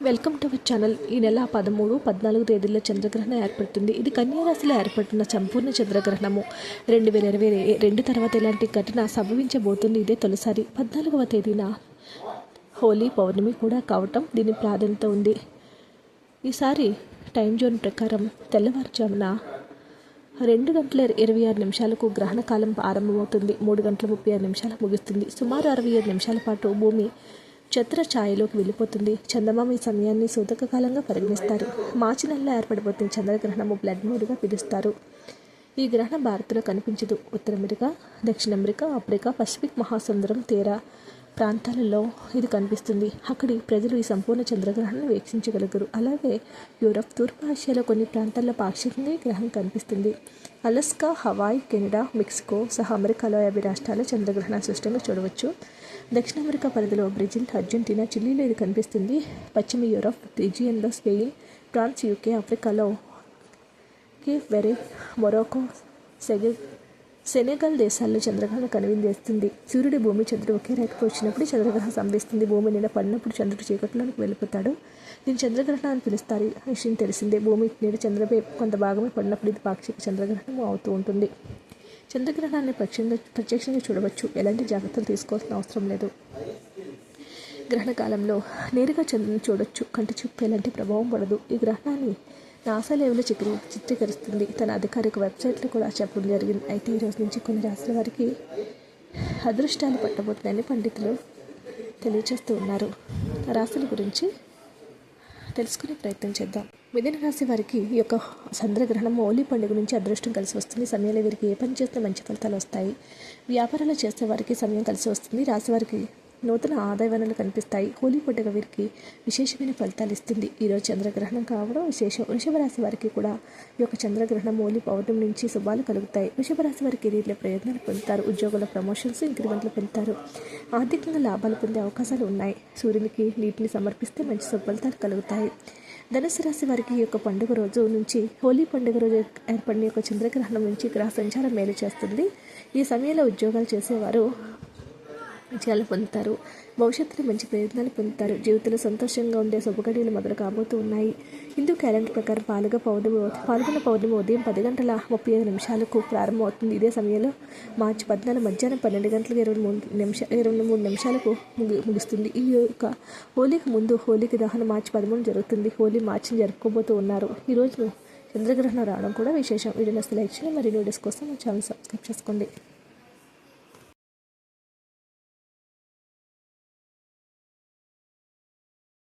Welcome to our channel. ఈ నెల పదమూడు పద్నాలుగు తేదీల్లో చంద్రగ్రహణం ఏర్పడుతుంది. ఇది కన్యారాశిలో ఏర్పడుతున్న సంపూర్ణ చంద్రగ్రహణము. రెండు వేల ఇరవై రెండు తర్వాత ఇలాంటి ఘటన సంభవించబోతుంది? ఇదే తొలిసారి. పద్నాలుగవ తేదీన హోలీ పౌర్ణమి కూడా కావటం దీని ప్రాధాన్యత ఉంది. ఈసారి టైం జోన్ ప్రకారం తెల్లవారుజామున రెండు గంటల ఇరవై ఆరు నిమిషాలకు గ్రహణ కాలం ప్రారంభమవుతుంది మూడు గంటల ముప్పై ఆరు నిమిషాలకు ముగుస్తుంది. సుమారు అరవై ఏడు నిమిషాల పాటు భూమి చతుర ఛాయలోకి వెళ్ళిపోతుంది. చందమామ ఈ సమయాన్ని సూతక కాలంగా పరిగణిస్తారు. మార్చి నెలలో ఏర్పడిపోతుంది చంద్రగ్రహణము బ్లడ్ మూడుగా పిలుస్తారు. ఈ గ్రహణం భారత్లో కనిపించదు. ఉత్తర అమెరికా దక్షిణ అమెరికా ఆఫ్రికా పసిఫిక్ మహాసముద్రం తీరా ప్రాంతాలలో ఇది కనిపిస్తుంది. అక్కడి ప్రజలు ఈ సంపూర్ణ చంద్రగ్రహణాన్ని వీక్షించగలుగురు అలాగే యూరప్ తూర్పు ఆసియాలో కొన్ని ప్రాంతాల్లో పాక్షికంగా ఈ కనిపిస్తుంది. అలస్కా హవాయ్ కెనడా మెక్సికో సహా అమెరికాలో యాభై రాష్ట్రాల చంద్రగ్రహణ స్పష్టంగా చూడవచ్చు. దక్షిణ అమెరికా పరిధిలో బ్రెజిల్ అర్జెంటీనా చిల్లీలో ఇది కనిపిస్తుంది. పశ్చిమ యూరప్ రీజియన్లో స్పెయిన్ ఫ్రాన్స్ యూకే ఆఫ్రికాలో కేప్ వెరే మొరాకో సెగ సెనెగల్ దేశాల్లో చంద్రగ్రహణం కనువిందేస్తుంది. సూర్యుడి భూమి చంద్రుడు ఒకే రేఖకు వచ్చినప్పుడు చంద్రగ్రహణం సంభవిస్తుంది. భూమి నిండా పడినప్పుడు చంద్రుడు చీకట్లోనికి వెళ్ళిపోతాడు. దీన్ని చంద్రగ్రహణం అని పిలుస్తారు. విషయం తెలిసిందే. భూమి నీడ చంద్రపై కొంత భాగమే పడినప్పుడు ఇది పాక్షిక చంద్రగ్రహణం అవుతూ ఉంటుంది. చంద్రగ్రహణాన్ని ప్రత్యక్షంగా ప్రత్యక్షంగా చూడవచ్చు. ఎలాంటి జాగ్రత్తలు తీసుకోవాల్సిన అవసరం లేదు. గ్రహణ కాలంలో నేరుగా చంద్రుని చూడొచ్చు. కంటి చూపు ఎలాంటి ప్రభావం పడదు. ఈ గ్రహణాన్ని నాసా లెవెల్లో చిత్రీ చిత్రీకరిస్తుంది. తన అధికారిక వెబ్సైట్లో కూడా చెప్పడం జరిగింది. అయితే ఈ రోజు నుంచి కొన్ని రాశుల వారికి అదృష్టాలు పట్టబోతున్నాయని పండితులు తెలియచేస్తూ ఉన్నారు. రాశుల గురించి తెలుసుకునే ప్రయత్నం చేద్దాం. మిథున రాశి వారికి ఈ యొక్క చంద్రగ్రహణం హోలీ పండుగ నుంచి అదృష్టం కలిసి వస్తుంది. సమయంలో వీరికి ఏ పని చేస్తే మంచి ఫలితాలు వస్తాయి. వ్యాపారాలు చేసే వారికి సమయం కలిసి వస్తుంది. రాశి వారికి నూతన ఆదాయ వనరులు కనిపిస్తాయి. హోలీ పండుగ వీరికి విశేషమైన ఫలితాలు ఇస్తుంది. ఈరోజు చంద్రగ్రహణం కావడం విశేషం. వృషభరాశి వారికి కూడా ఈ యొక్క చంద్రగ్రహణం హోలీ పౌర్ణమి నుంచి శుభాలు కలుగుతాయి. వృషభరాశి వారికి కెరీర్లో ప్రయోజనాలు పొందుతారు. ఉద్యోగుల ప్రమోషన్స్ ఇంక్రిమెంట్లు పొందుతారు. ఆర్థికంగా లాభాలు పొందే అవకాశాలు ఉన్నాయి. సూర్యునికి నీటిని సమర్పిస్తే మంచి సుఫలితాలు కలుగుతాయి. ధనుసు రాశి వారికి ఈ యొక్క పండుగ రోజు నుంచి హోలీ పండుగ రోజు ఏర్పడిన యొక్క చంద్రగ్రహణం నుంచి గ్రహ సంచారం మేలు చేస్తుంది. ఈ సమయంలో ఉద్యోగాలు చేసేవారు విజయాలు పొందుతారు. భవిష్యత్తులో మంచి ప్రయత్నాలు పొందుతారు. జీవితంలో సంతోషంగా ఉండే శుభగడియలు మొదలు కాబోతూ ఉన్నాయి. హిందూ క్యాలెండర్ ప్రకారం పాలుగా పౌర్ణమి పాల్గొన్న పౌర్ణమి ఉదయం పది గంటల ముప్పై ఐదు నిమిషాలకు ప్రారంభమవుతుంది. ఇదే సమయంలో మార్చి పద్నాలుగు మధ్యాహ్నం పన్నెండు గంటలకు ఇరవై మూడు నిమిషాలు ఇరవై మూడు నిమిషాలకు ముగి ముగుస్తుంది. ఈ యొక్క హోలీకి ముందు హోలీకి దహనం మార్చి పదమూడు జరుగుతుంది. హోలీ మార్చిని జరుపుకోబోతూ ఉన్నారు. ఈరోజు చంద్రగ్రహణం రావడం కూడా విశేషం. వీడియో నస్తే లైక్ చేయండి. మరి వీడియోస్ కోసం మా ఛానల్ సబ్స్క్రైబ్ చేసుకోండి.